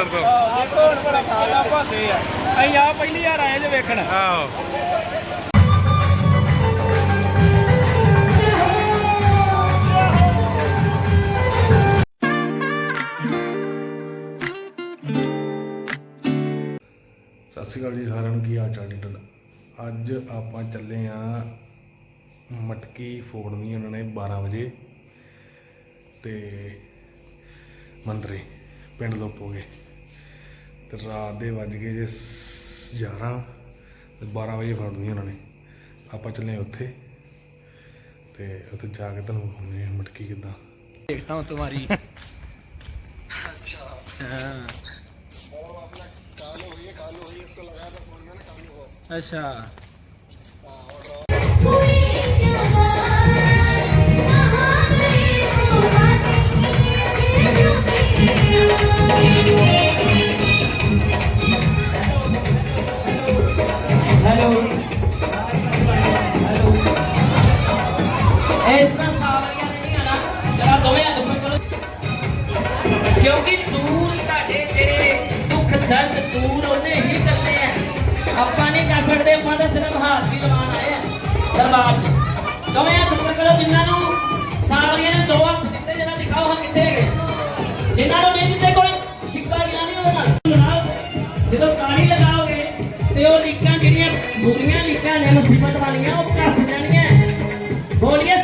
ਦੇਖੋ ਹੁਣ ਬੜਾ ਖਾਦਾ ਭਾਂਦੇ ਆ। ਅਸੀਂ ਆ ਪਹਿਲੀ ਵਾਰ ਆਏ ਜੇ ਵੇਖਣ। ਆਹੋ। ਸਤਿ ਸ਼੍ਰੀ ਅਕਾਲ ਜੀ ਸਾਰਿਆਂ ਨੂੰ ਕੀ ਹਾਲ ਚਾਲ ਜੀ ਤੁਹਾਡਾ? ਅੱਜ ਆਪਾਂ ਚੱਲੇ ਆ ਮਟਕੀ ਫੋੜਨੀ ਉਹਨਾਂ ਨੇ 12 ਵਜੇ ਤੇ ਮੰਦਰੇ ਪਿੰਡ ਲੋਪੋਗੇ। ਤੇ ਰਾਤ ਦੇ ਵੱਜ ਗਏ ਜੇ 11 ਤੇ 12 ਵਜੇ ਫੜਨੀ ਉਹਨਾਂ ਨੇ ਆਪਾਂ ਚੱਲੇ ਆ ਉੱਥੇ ਤੇ ਉੱਥੇ ਜਾ ਕੇ ਤੁਹਾਨੂੰ ਵਿਖਾਉਂਦੇ ਆ ਮਟਕੀ ਕਿੱਦਾਂ देखता हूँ तुम्हारी हाँ अच्छा ਦੋ ਹੱਥ ਦਿੱਤੇ ਜਰਾ ਦਿਖਾਓ ਹਾਂ ਕਿੱਥੇ ਹੈਗੇ। ਜਿਨ੍ਹਾਂ ਨੂੰ ਕੋਈ ਸ਼ਿਕਵਾ ਜਦੋਂ ਕਾਣੀ ਲਗਾਓਗੇ ਤੇ ਉਹ ਲੀਕਾਂ ਜਿਹੜੀਆਂ ਬੁਰੀਆਂ ਲੀਕਾਂ ਨੇ, ਮੁਸੀਬਤ ਵਾਲੀਆਂ, ਉਹ ਕੱਸ ਜਾਣੀਆਂ। ਬੋਲੀਏ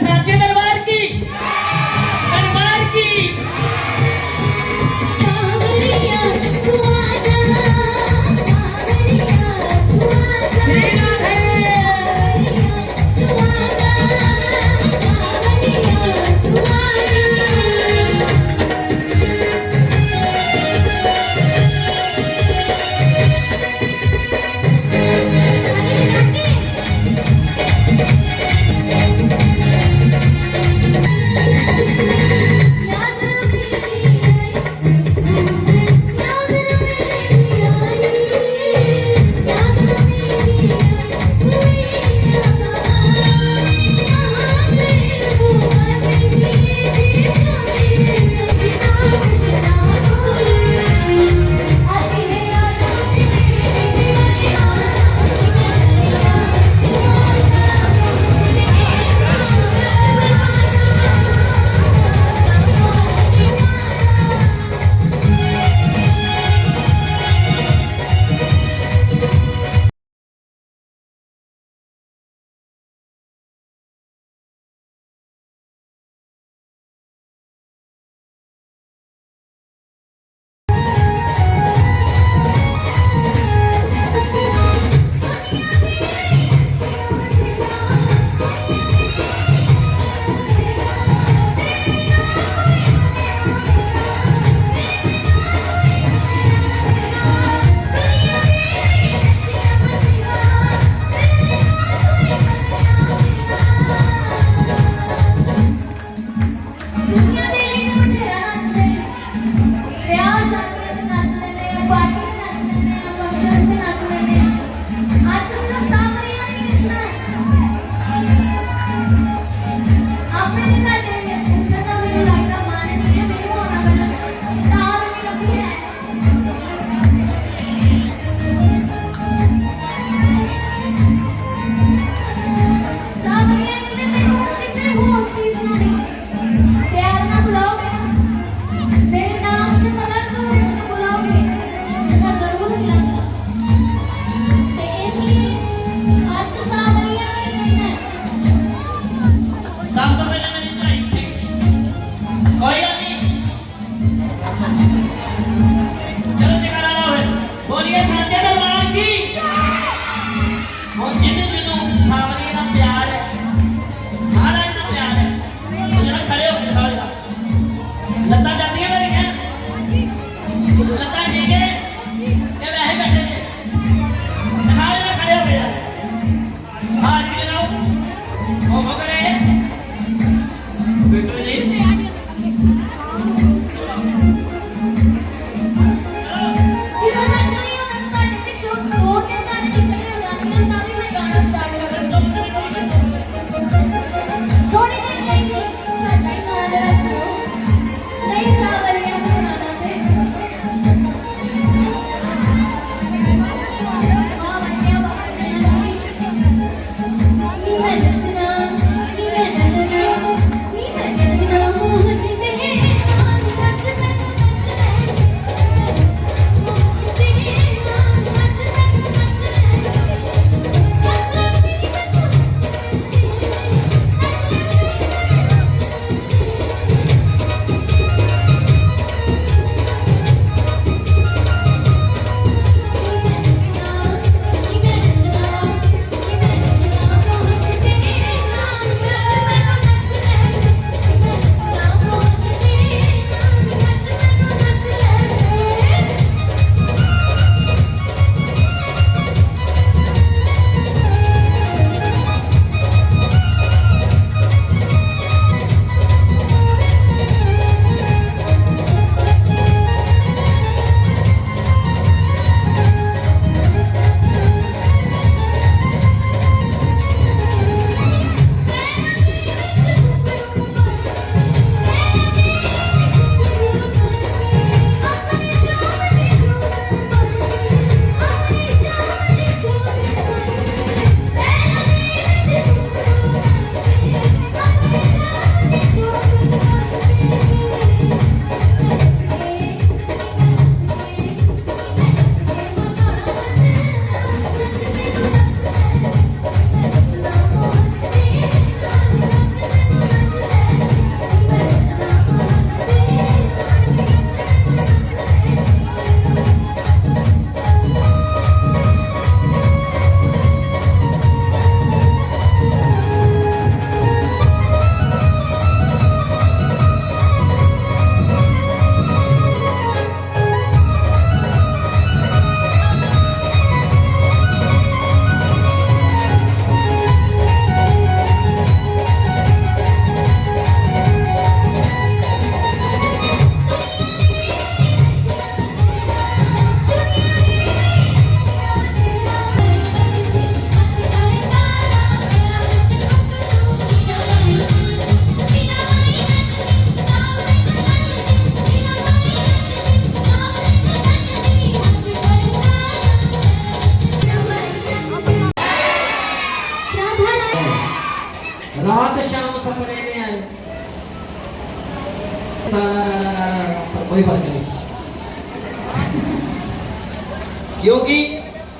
ਕਿਉਂਕਿ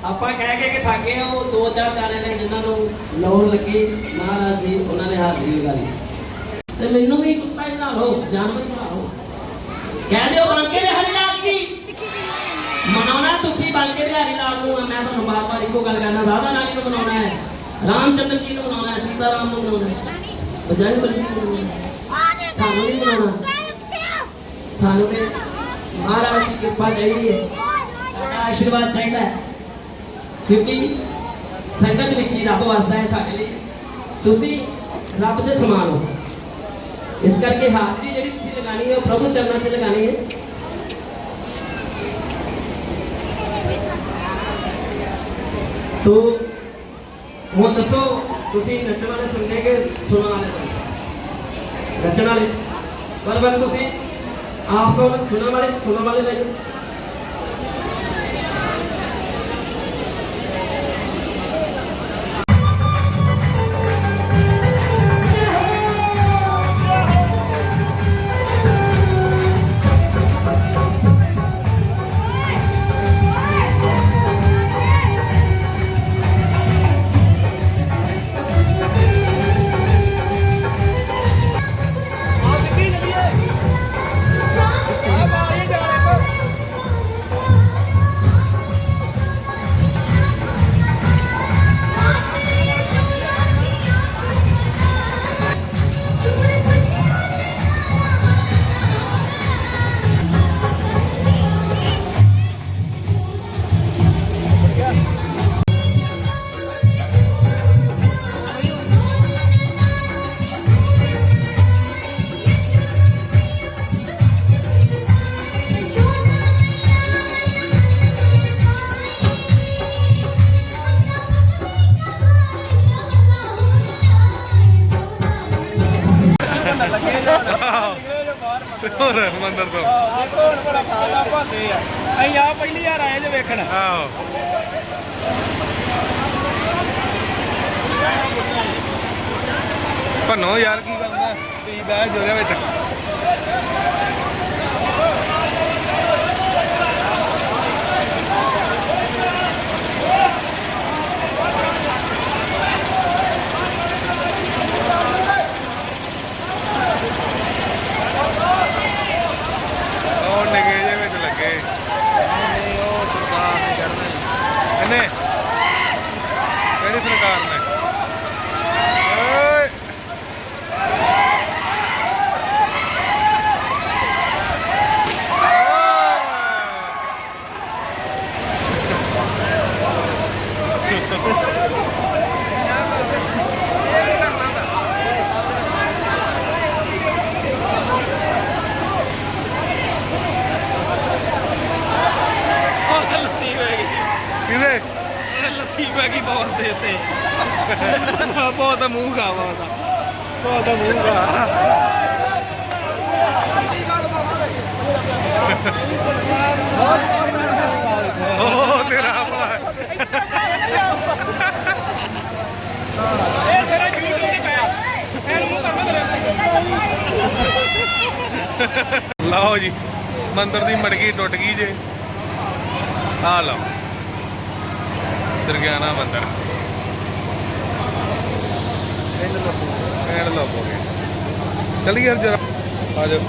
ਆਪਾਂ ਕਹਿ ਕੇ ਕਿ ਥੱਕੇ ਆ ਉਹ ਦੋ ਚਾਰ ਜਾਣੇ ਨੇ ਜਿਨ੍ਹਾਂ ਨੂੰ ਲੋੜ ਲੱਗੀ ਮਹਾਰਾਜ ਦੀ ਉਹਨਾਂ ਨੇ ਹਾਜ਼ਰੀ ਲਗਾਈ ਤੇ ਮੈਨੂੰ ਵੀ ਕੁੱਤਾ ਹੀ ਬਣਾ ਲਓ ਜਾਨਵਰ ਬਣਾ ਲਓ। ਕਹਿ ਦਿਓ ਬਾਂਕੇ ਦੇ ਹਰੀ ਲਾਲ ਕੀ ਮਨਾਉਣਾ ਤੁਸੀਂ ਬਾਂਕੇ ਬਿਹਾਰੀ ਲਾਲ ਨੂੰ ਮੈਂ ਤੁਹਾਨੂੰ ਬਾਰ-ਬਾਰ ਇੱਕੋ ਗੱਲ ਕਰਨਾ ਰਾਧਾ ਰਾਣੀ ਨੂੰ ਮਨਾਉਣਾ ਹੈ ਰਾਮਚੰਦਰ ਜੀ ਨੂੰ ਮਨਾਉਣਾ ਹੈ ਸੀਤਾ ਰਾਮ ਨੂੰ ਮਨਾਉਣਾ ਹੈ ਬਜਰੰਗ ਬਲੀ ਨੂੰ ਮਨਾਉਣਾ ਹੈ। ਸਾਨੂੰ ਨਹੀਂ ਮਨਾਉਣਾ ਸਾਨੂੰ ਤੇ ਮਹਾਰਾਜ ਦੀ ਕਿਰਪਾ ਚਾਹੀਦੀ ਹੈ। ਤੁਹਾਡਾ ਆਸ਼ੀਰਵਾਦ ਚਾਹੀਦਾ ਹੈ। ਕਿਉਂਕਿ ਸੰਗਤ ਵਿੱਚ ਹੀ ਰੱਬ ਵਸਦਾ ਹੈ ਸਾਡੇ ਲਈ। ਤੁਸੀਂ ਰੱਬ ਦੇ ਸਮਾਨ ਹੋ। ਇਸ ਕਰਕੇ ਹਾਜ਼ਰੀ ਜਿਹੜੀ ਤੁਸੀਂ ਲਗਾਣੀ ਹੈ, ਉਹ ਪ੍ਰਭੂ ਚਰਨਾਂ 'ਚ ਲਗਾਣੀ ਹੈ। ਤੋ ਹੁਣ ਦੱਸੋ, ਤੁਸੀਂ ਨੱਚਣ ਵਾਲੇ ਸੁਣਦੇ ਕਿ ਸੁਣਨ ਵਾਲੇ ਸੁਣਦੇ? ਨੱਚਣ ਵਾਲੇ? ਪਰ ਪਰ ਤੁਸੀਂ? ਆਪ ਕੌਣ ਸੁਣਨ ਵਾਲੇ ਸੁਣਨ ਹੋਰ ਮੰਦਰ ਤੋਂ। ਦੇਖੋ ਹੁਣ ਬੜਾ ਫਾਇਦਾ ਭਾਂਦੇ ਆ। ਅਸੀਂ ਆ ਪਹਿਲੀ ਵਾਰ ਆਏ ਜੇ ਵੇਖਣ। ਆਹੋ। ਭੰਨੋ ਯਾਰ ਕੀ ਕਰਦਾ ਪੀਦਾ ਜੋਦੇ ਵਿੱਚ ਉਹ ਨਿਗੇ ਜੇ ਵਿੱਚ ਲੱਗੇ ਉਹ ਸਰਕਾਰ ਨੇ ਕਰਨਾ ਇਹਨੇ ਕਿਹੜੀ ਸਰਕਾਰ ਨੇ ਓਏ ਲੱਸੀ ਪੈ ਗਈ ਕਿਹਦੇ ਲੱਸੀ ਪੈ ਗਈ ਬੌਸ ਦੇ ਉੱਤੇ। ਬਹੁਤ ਦਾ ਮੂੰਹ ਖਾ, ਬਹੁਤ ਦਾ। ਉਹ ਤਾਂ ਮੂੰਹ ਦਾ ਉਹ ਤੇਰਾ ਭਲਾ ਇਹ ਸਿਰੇ ਵੀਡੀਓ ਨਹੀਂ ਪਿਆ ਇਹ ਮੂੰਹ ਕਰਨਾ ਲਓ ਜੀ, ਮੰਦਰ ਦੀ ਮੜਕੀ ਟੁੱਟ ਗਈ ਜੇ। ਆ ਲਓ। ਦਰਗਿਆਨਾ ਮੰਦਰ ਐਂਡ ਲੱਭੋ ਐਂਡ ਲੱਭੋਗੇ ਚਲ ਯਾਰ ਜਰਾ। ਆ ਜਾਓ।